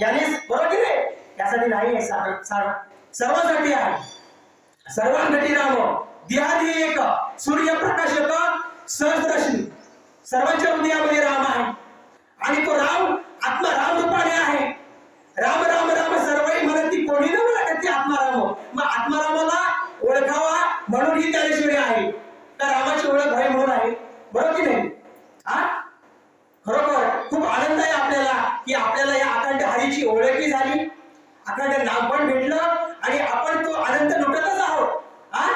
याने बरोबर की नाही यासाठी नाही आहे सर्वांसाठी आहे. सर्वांसाठी राम देहादी एक सूर्यप्रकाशक एक सहस्रश्री. सर्वांच्या हृदयामध्ये राम आहे. आणि तो राम आत्मा राम रूपाने आहे. राम राम राम सर्वही म्हणती कोणी न म्हणत ती आत्माराम मग आत्मारामाला ओळखावा म्हणून ही ज्ञानेश्वरी आहे. तर रामाची ओळख आहे म्हणून आहे? बरोबर की नाही हा खरोखर खूप आनंद आहे आपल्याला की आपल्याला या अखंड हरीची ओळखी झाली. अखंड नाम पण भेटलं आणि आपण तो आनंद लुटतच आहोत. हा?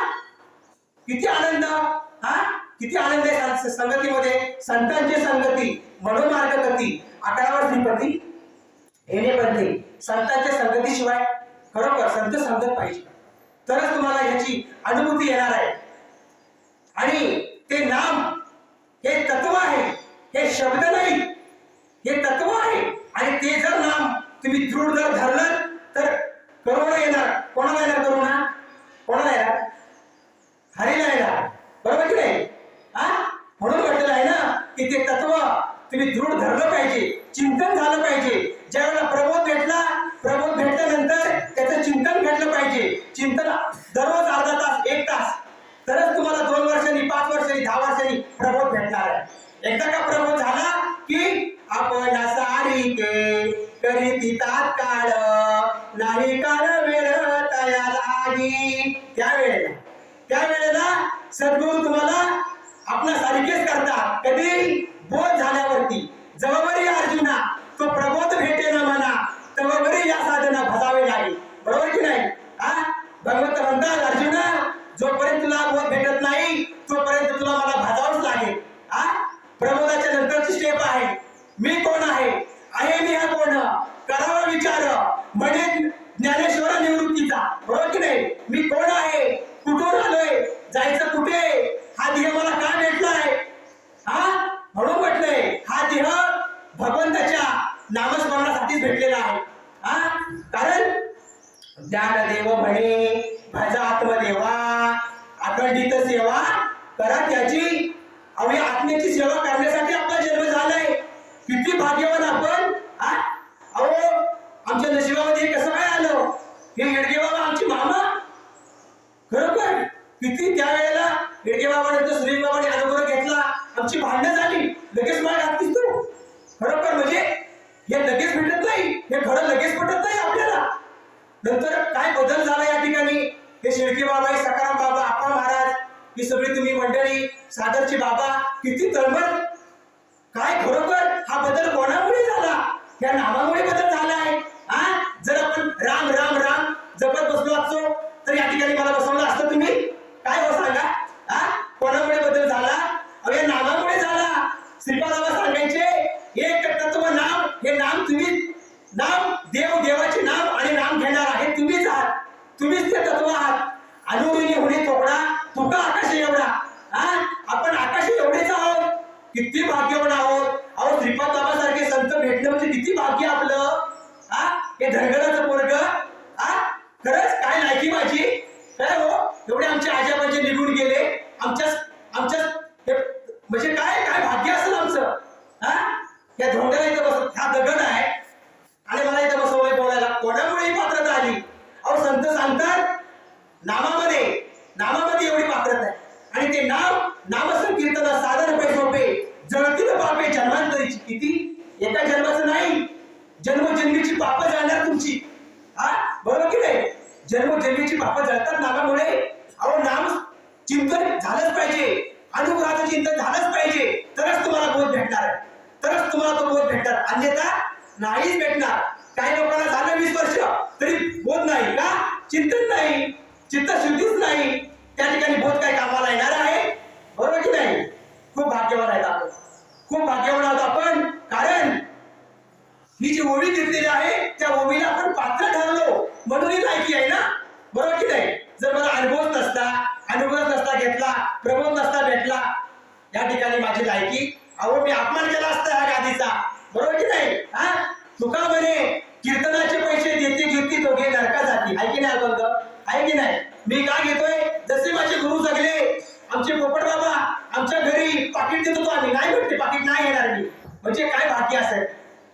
किती आनंद? हा? किती आनंद आहे संगतीमध्ये? संतांची संगती मनोमार्ग गती अकरावर श्रीपती. येणे बनते संतांच्या संगतीशिवाय खरोखर संत संगत पाहिजे. तरच तुम्हाला याची अनुभूती येणार आहे. आणि ते नाम हे तत्व आहे. हे शब्द नाही. हे तत्व आहे आणि ते जर नाम तुम्ही दृढ जर धरलं तर करुणा येणार कोणाला येणार करुणा कोणाला येणार हरीला येणार बरोबर की नाही हा म्हणून म्हटलेलं आहे ना की ते तत्व तुम्ही दृढ धरलं पाहिजे चिंतन झालं पाहिजे ज्यावेळेला प्रबोध भेटला प्रबोध भेटल्यानंतर त्याचं चिंतन भेटलं पाहिजे चिंतन दररोज अर्धा तास एक तास तरच तुम्हाला दोन वर्षांनी पाच वर्षांनी दहा वर्षांनी प्रबोध भेटणार आहे एकदा का प्रबोध झाला की आपण सारी के करीती तात्काळ नाही काळ वेळ तया लागी त्यावेळेला त्यावेळेला सद्गुरू तुम्हाला आपला सारखेच करतात. कधी? बोध झाल्यावरती. जवळवरी अर्जुना तो प्रबोध भेटे ना म्हणा तववरी या साधना भजावे लागेल बरोबर की नाही? हा? भगवंत म्हणतात अर्जुना जोपर्यंत तुला बोध भेटत नाही तोपर्यंत तुला मला भजावंच लागेल. हा? प्रबोधाच्या नंतरची स्टेप आहे. मी कोण आहे? आहे मी हा कोण? करावा विचार. म्हणजे ज्ञानेश्वर निवृत्तीचा. बरोबर की नाही? मी कोण आहे? कुठून आलोय? जायचं कुठे? हा देह मला का भेटलाय? हा? म्हणून म्हटलंय हा देह भगवंताच्या नामस्मरणासाठीच भेटलेला आहे. हा? कारण ज्ञानदेव म्हणे माझा आत्मदेवा अखंडित सेवा करा त्याची. अवघ्या आत्म्याची सेवा करण्यासाठी आपला जन्म झालाय. किती भाग्यवान झाला या नावामुळे आपण आहोत. अहो श्रीपाद बाबासारखे संत भेटणं म्हणजे किती भाग्य आपलं. हा? हे धनगराचं पोरग. हा? खरंच काय लायकी माझी काय हो एवढे आमचे आजोबाजे निघून गेले आमच्या आमच्या हे- म्हणजे काय काय भाग्य असेल आमचं हा या धोंड्याला इथं बस हा दगड आहे आणि मला इथं बसवलंय बोलायला कोणामुळे ही पात्रता आली अहो संत सांगतात नामामध्ये नामामध्ये एवढी पात्रता आहे आणि ते नाम नामसंकीर्तन साधन पैसोपे जळतील पापे जन्मांतरीची किती? एका जन्माचं नाही. जन्मजन्मीची पाप जाणार तुमची. हा? बरोबर की नाही? जन्मजन्मीची पाप जळतात नागामुळे. अहो नाम चिंतन झालंच पाहिजे. अनुग्रहाचं चिंतन झालंच पाहिजे. तरच तुम्हाला बोध भेटणार. तरच तुम्हाला तो बोध भेटणार. अन्यथा नाहीच भेटणार. काही लोकांना झालं वीस वर्ष तरी बोध नाही का? चिंतन नाही. चित्तशुद्धीच नाही. त्या ठिकाणी बोध काय कामाला येणार आहे. बरोबर की नाही? खूप भाग्यवान आहे. खूप भाग्यवान आहोत आपण. कारण ही जी ओवी घेतलेली आहे त्या ओवीला आपण पात्र ठरलो. म्हणून ही लायकी आहे ना? बरोबर की नाही? जर मला अनुभव नसता अनुभव नसता घेतला प्रबोध नसता भेटला या ठिकाणी माझी लायकी. अहो मी अपमान केला असता ह्या गादीचा. म्हणजे काय भाग्य असेल?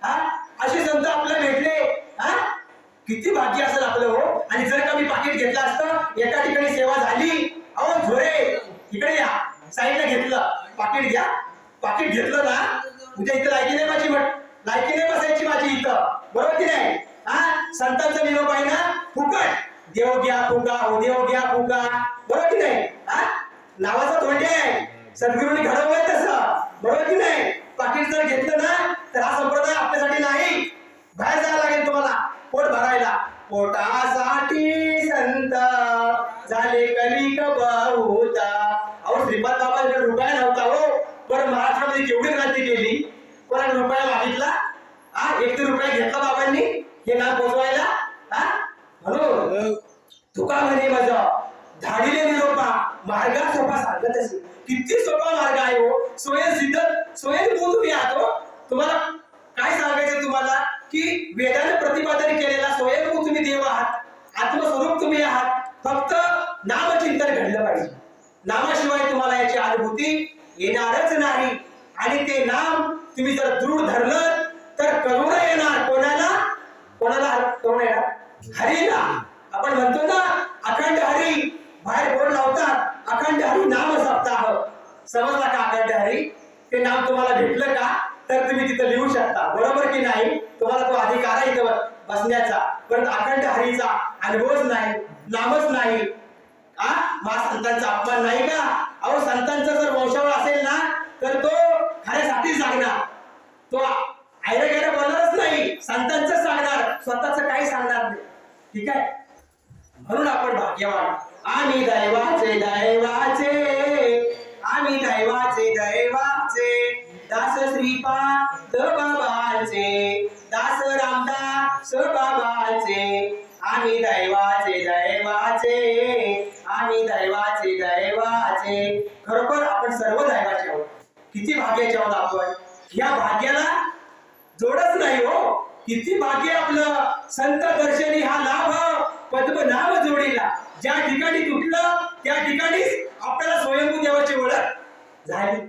हा? असे संत आपल्याला भेटले. किती भाग्य असेल आपलं हो. आणि जर का मी पाकिट घेतलं असतं एका ठिकाणी सेवा झाली. अहो झोरे इकडे या. साईडला घेतलं. पाकिट घ्या. पाकिट घेतलं ना उद्या इथं लायकी नाही माझी म्हट लायकी नाही बसायची माझी इथं. बरोबर की नाही? हा? संतांचा निरोप आहे ना? फुकट. देव घ्या फुका. हो देव घ्या फुका. बरोबर की नाही? हा? नावाचा तोंडे आहे. सद्गुरूंनी घडवलंय तसं. बरोबर की नाही? पाकिट जर घेतलं ना तर हा संप्रदाय आपल्यासाठी नाही. बाहेर जायला लागेल तुम्हाला. पोट भरायला. पोटासाठी संत. झाले कलिक बहुता अहो श्रीपाद बाबांकडे रुपया नव्हता हो. पण महाराष्ट्रामध्ये केवढी क्रांती केली? कोणाला रुपया मागितला? हा एक तर रुपया घेतला बाबांनी. हे नाव पोचवायला. हा? म्हणून तुका म्हणे माझं धाडीले निरोपा मार्गा सोपा सांगत असेल किती सोपा मार्ग आहे हो. स्वयंसिद्ध स्वयंभू तुम्ही आहात तुम्हाला काय सांगायचं तुम्हाला? की वेदाने प्रतिपादन केलेला स्वयंभू तुम्ही देव आहात आत्मस्वरूप तुम्ही आहात फक्त नामचिंतन घडलं पाहिजे. नामाशिवाय तुम्हाला याची अनुभूती येणारच नाही. आणि ते नाम तुम्ही जर दृढ धरलं तर करुणा येणार. कोणाला? कोणाला करुणा येणार? हरीला. आपण म्हणतो ना अखंड हरी बाहेर बोर्ड लावतात अखंड हरी नाम सप्ताह. समजला का अखंड हरी? ते नाम तुम्हाला भेटलं का तर तुम्ही तिथं लिहू शकता. बरोबर की नाही? तुम्हाला तो अधिकार आहे इथं बसण्याचा. पण अखंड हरीचा अनुभवच नाही नामच नाही. आ? मा संतांचा अपमान नाही का? अहो संतांचा जर वंशावळ असेल ना तर तो खऱ्यासाठी सांगणार. तो आयरा गेला बोलणारच नाही. संतांच सांगणार. स्वतःच काही सांगणार नाही. ठीक आहे? म्हणून आपण भाग्यवान. आम्ही दैवाचे दैवाचे. किती भाग्याचे आहोत आपण या भाग्याला जोडच नाही हो. किती भाग्य आपलं. संत दर्शनी हा लाभ पद्मनाभ जोडीला. ज्या ठिकाणी तुटलं त्या ठिकाणी आपल्याला स्वयंभू देवाची ओळख झाली.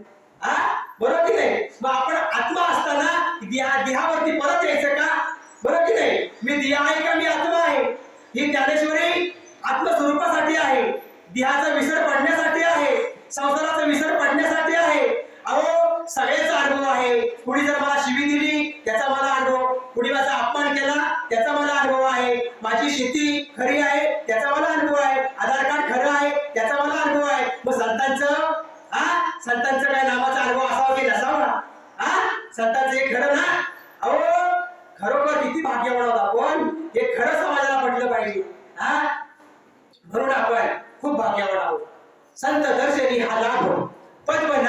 हा? बरोबर की नाही? मग आपण आत्मा असताना देहा देहावरती परत यायचं का? बरोबर की नाही? मी देह आहे का? मी आत्मा आहे. ही ज्ञानेश्वरी आत्मस्वरूपासाठी आहे. देहाचा विसर पडण्यासाठी आहे. संसाराचा विसर पडण्यासाठी आहे. अहो सगळ्याचा अनुभव आहे. कुणी जर मला शिवी दिली त्याचा मला अनुभव. कुणी माझा अपमान केला त्याचा मला अनुभव आहे. माझी शेती खरी आहे त्याचा मला अनुभव आहे. आधार कार्ड खरं आहे त्याचा मला अनुभव आहे. मग संतांचं हा? संतांचं काय नावाचा अनुभव असावा की नसावा? हा? संतांचं हे खरं ना? अहो खरोखर किती भाग्यवान होता. आपण हे खरं समाजाला म्हटलं पाहिजे. हा? म्हणून आपण खूप भाग्यवान आहोत. संत दर्शनी हा लाभ पद्मनाभ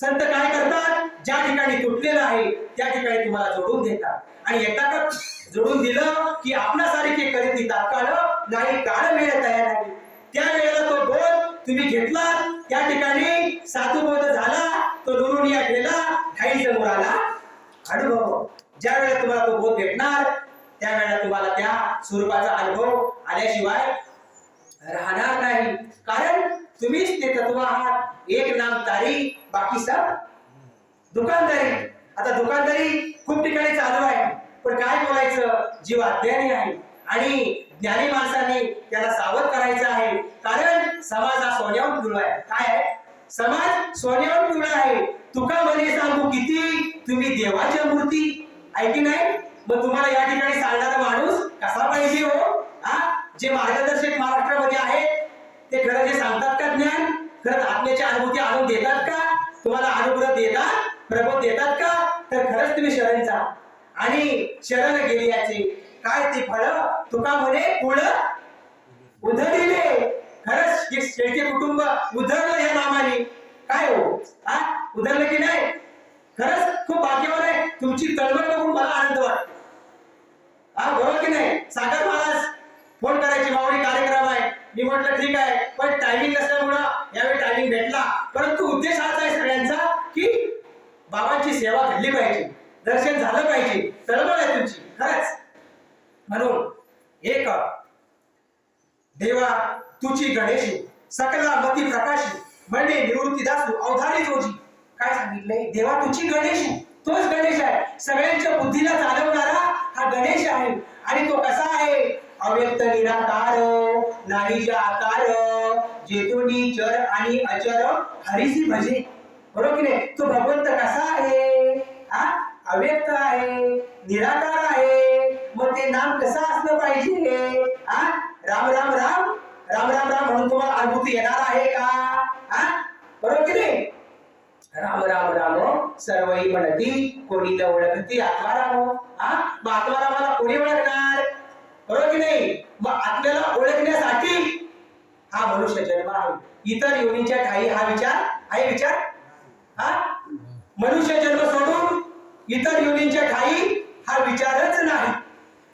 संत काय करतात? ज्या ठिकाणी तुटलेलं आहे त्या ठिकाणी तुम्हाला जोडून देतात. आणि एकदा जोडून दिलं की आपणासारखे कधी ती तात्काळ नाही काळ वेळ तयार आहे. त्या वेळेला तो बोध तुम्ही घेतला त्या ठिकाणी साधू बोध झाला तो दुरून या गेला ठाई समोर आला. अनुभव. ज्या वेळेला तुम्हाला तो बोध भेटणार त्यावेळेला तुम्हाला त्या स्वरूपाचा अनुभव आल्याशिवाय राहणार नाही. कारण तुम्हीच ते तत्व आहात. एक नाम तारी बाकी सब दुकानदारी. आता दुकानदारी खूप ठिकाणी चालू आहे. पण काय बोलायचं? जीव अज्ञानी आहे. आणि ज्ञानी माणसाने त्याला सावध करायचं आहे. कारण समाज हा सोन्यावर पिवळा आहे. काय आहे? समाज सोन्यावर पिवळा आहे. तुका म्हणे सांगू किती? तुम्ही देवाच्या मूर्ती. आहे की नाही? मग तुम्हाला या ठिकाणी चालणारा माणूस कसा पाहिजे हो? हा? जे मार्गदर्शक महाराष्ट्रामध्ये आहेत ते खरं जे सांगतात का ज्ञान? खरंच आत्म्याची अनुभूती आणून देतात का? तुम्हाला अनुग्रह देतात? प्रबोध देतात का? तर खरंच तुम्ही शरण जा. आणि शरण गेली याचे काय ते फळ? तुका म्हणे कुळ उधळले खरंच शेळके कुटुंब उधरलं या नामाने काय हो? हा? उधरलं की नाही? खरंच खूप भाग्यवान आहे. तुमची तळमळ बघून मला आनंद वाटतो. हा बरोबर की नाही? सागर महाराज फोन करायची मावळी कार्यक्रम आहे मी म्हटलं ठीक आहे. पण टायमिंग नसल्यामुळं यावेळी टायमिंग भेटला. परंतु उद्देश हाच आहे सगळ्यांचा की बाबांची सेवा घडली पाहिजे. दर्शन झालं पाहिजे. तळमळ आहे तुमची. खरंच. म्हणून एक देवा तुझी गणेशी सकला मती प्रकाशी म्हणणे निवृत्ती दासू अवधारी जोजी काय सांगितलंय? देवा तुझी गणेशी तोच गणेश आहे. सगळ्यांच्या बुद्धीला चालवणारा हा गणेश आहे. आणि तो कसा आहे? अव्यक्त निराकार नाही आकार जेतुनी चर आणि अचर हरिसी भजे. बरोबर की नाही? तो भगवंत कसा आहे? हा? अव्यक्त आहे निराकार आहे. मग ते नाम कसं असलं पाहिजे? हा? राम राम राम? राम राम राम म्हणून तुम्हाला अनुभूती येणार आहे का? हा? बरोबर की नाही? राम राम राम सर्वही म्हणती कोणी न ओळखती आत्माराम. हा? मग आत्मारामाला कोणी ओळखणार बरोबर की नाही मग आपल्याला ओळखण्यासाठी हा मनुष्य जन्म आहे इतर योनीच्या ठाई हा विचार आहे विचार? हा? मनुष्य जन्म सोडून इतर योनीच्या ठाई हा विचारच नाही.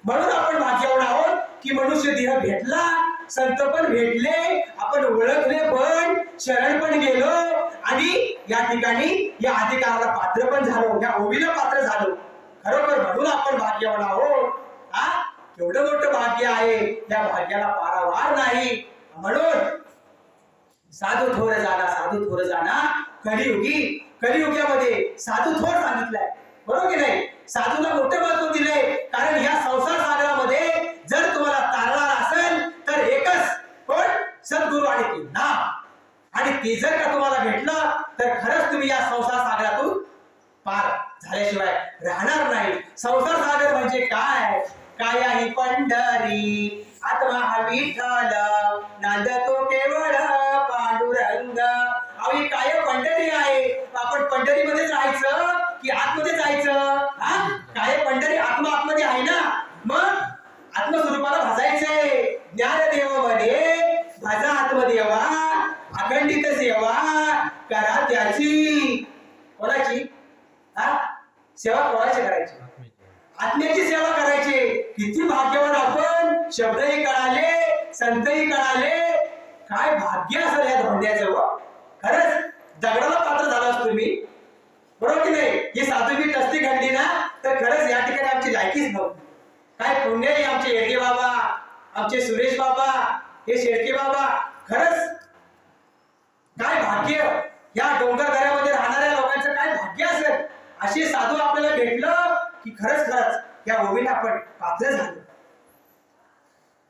म्हणून आपण भाग्यावर आहोत की मनुष्य देह भेटला संत पण भेटले आपण ओळखले पण शरण पण गेलो आणि या ठिकाणी या अधिकाराला पात्र पण झालो या ओबीला पात्र झालो. खरोखर म्हणून आपण भाग्यवान आहोत. हा? केवढं मोठं भाग्य आहे. या भाग्याला पारावार नाही. म्हणून साधू थोर जाणा साधू थोर जाणा कलियुगी कलियुगामध्ये साधू थोर सांगितलंय. बरोबर की नाही? साधूला मोठे महत्त्व दिले कारण या संसार सागरामध्ये जर तुम्हाला तारणार असेल तर एकच कोण? सद्गुरू आणि ते आणि ते जर का तुम्हाला भेटलं तर खरंच तुम्ही या संसार सागरातून पार झाल्याशिवाय राहणार नाही. संसार सागर म्हणजे काय? काय ही पंढरी आत्मा हा विठ्ठल आहे. म्हणे आतमध्ये यावा. अखंडितच सेवा करा त्याची कोणाची? हा? सेवा कोणाची करायची? आत्म्याची सेवा करायची. किती भाग्यवान आपण. शब्दही कळाले संतही कळाले. काय भाग्य असेल या धोंड्याचं खरंच दगडाला पात्र झाला असतो मी. बरोबर की नाही? ही सातवी टस्ती घडली ना तर खरंच या ठिकाणी आमची लायकीच नव्हती. काय पुण्य आमचे येडगे बाबा आमचे सुरेश बाबा हे शेळके बाबा खरंच काय भाग्य? या डोंगर दऱ्यामध्ये राहणाऱ्या लोकांचं काय भाग्य असेल? असे साधू आपल्याला भेटलं की खरंच खरंच या ओवीला आपण पात्र झालो.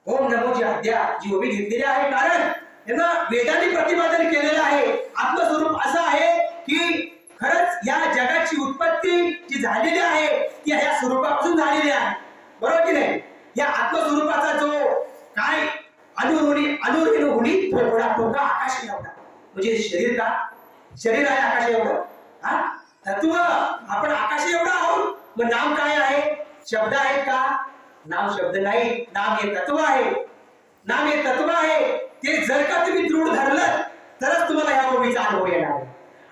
ओम नमोची हत्या जी ओवी घेतलेली आहे. कारण यांना वेदांनी प्रतिपादन केलेलं आहे. आत्मस्वरूप असं आहे की खरंच या जगाची उत्पत्ती जी झालेली आहे ती ह्या स्वरूपापासून झालेली आहे. बरोबर की नाही या आत्मस्वरूपाचा जो काय अनुरुणी अनुरुणी थोडा थोडा आकाश एवढा. म्हणजे शरीर का? शरीर आहे आकाश एवढं. हा? तत्व आपण आकाश एवढं आहोत मग नाम काय आहे? शब्द आहेत का? नाम शब्द नाही. नाम हे तत्व आहे. नाम हे तत्व आहे. ते जर का तुम्ही दृढ धरलं तरच तुम्हाला ह्या गोबीचा अनुभव येणार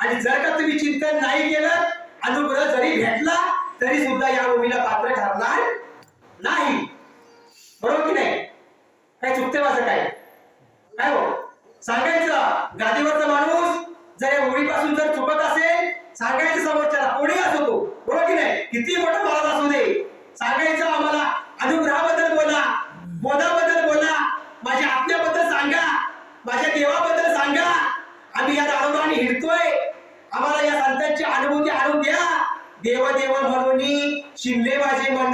आणि जर का तुम्ही चिंतन नाही केलं अनुग्रह जरी भेटला तरी सुद्धा या गोबीला पात्र ठरणार नाही बरोबर की नाही काय चुकते माझं काय काय हो सांगायचं गादीवरचा माणूस जर असून जर चुकत असेल सांगायचं समोरच्याला कोणी असो तो? बरोबर की नाही? किती मोठा महाराज असू दे. सांगायचं आम्हाला अनुग्रहाबद्दल बोला बोधाबद्दल बोला माझ्या आत्म्याबद्दल सांगा माझ्या देवाबद्दल सांगा. आम्ही या दारोबाने हिडतोय. आम्हाला या संतांची अनुभूती आणून द्या. देव देव म्हणून शिमले माझे मन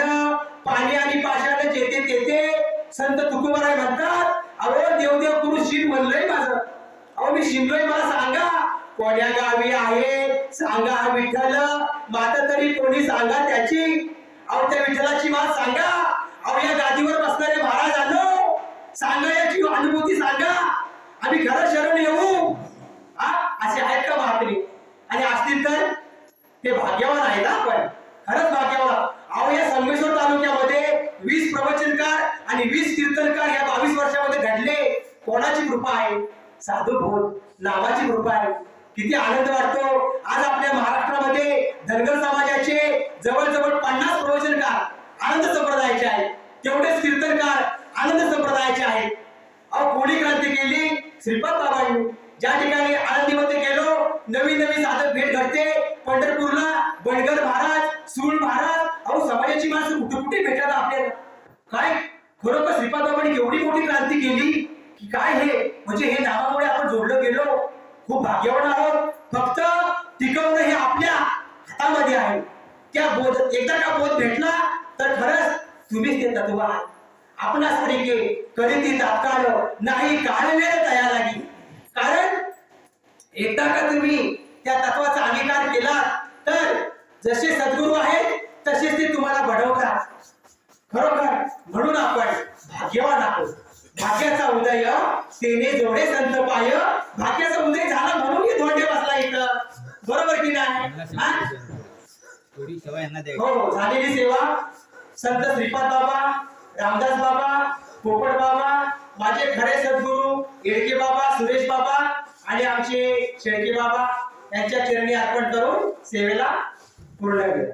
पाणी आणि पाशाने जेथे तेथे. संत तुकोबाराय म्हणतात अहो देव देव करू शिम म्हणलंय माझं. अहो मी शिमलोय मला सांगा. कोण्या गावी आहे? सांगा हा विठ्ठल. माता तरी कोणी सांगा त्याची? अहो त्या विठ्ठलाची मात सांगा. अहो या गादीवर बसणारे महाराज आलो. सांगा याची अनुभूती सांगा. आम्ही खरं शरण येऊ. हा? असे आहेत का महात्री आणि असतील तर ते भाग्यवान आहेत ना आपण खरंच भाग्यवान. अहो या संगमेश्वर तालुक्यामध्ये वीस प्रवचनकार आणि वीस कीर्तनकार या बावीस वर्षामध्ये घडले. कोणाची कृपा आहे? साधू भोत नावाची कृपा आहे. किती आनंद वाटतो. आज आपल्या महाराष्ट्रामध्ये धनगर समाजाचे जवळजवळ पन्नास प्रवचनकार आनंद संप्रदायाचे आहेत. तेवढेच कीर्तनकार आनंद संप्रदायाचे आहेत. अहो कोणी क्रांती केली? श्रीपाद बाबांनी. ज्या ठिकाणी आळंदीमध्ये गेलो नवीन नवीन साधक भेट घडते. पंढरपूरला बनगर महाराज सूळ महाराज अहो समाजाची माणसं कुठे कुठे भेटतात आपल्याला? काय? खरोखर श्रीपाद बाबांनी एवढी मोठी क्रांती केली? की काय हे? म्हणजे हे नावामुळे आपण जोडलं गेलो? खूप भाग्यवान आहोत. फक्त टिकवणं हे आपल्या हातामध्ये आहे. त्या बोध एकदा का बोध भेटला तर खरंच तुम्हीच ते तत्व आहात. आपणा स्त्रीके करीती तात्काळ नाही काळ तयार लागी कारण एकदा का तुम्ही त्या तत्वाचा अंगीकार केला तर जसे सद्गुरू आहेत तसेच ते तुम्हाला घडवतात. खरोखर म्हणून आपण भाग्यवान आहोत. भाग्याचा उदय तेने जोडे संत पाय भाग्याचा उदय झाला म्हणून हे धोंडे बसला इथं बरोबर की नाही हा? हो हो झालेली सेवा. संत श्रीपाद बाबा रामदास बाबा पोपट बाबा माझे खरे सद्गुरू येडके बाबा सुरेश बाबा आणि आमचे शेळके बाबा यांच्या चरणी अर्पण करून सेवेला पूर्ण केलं.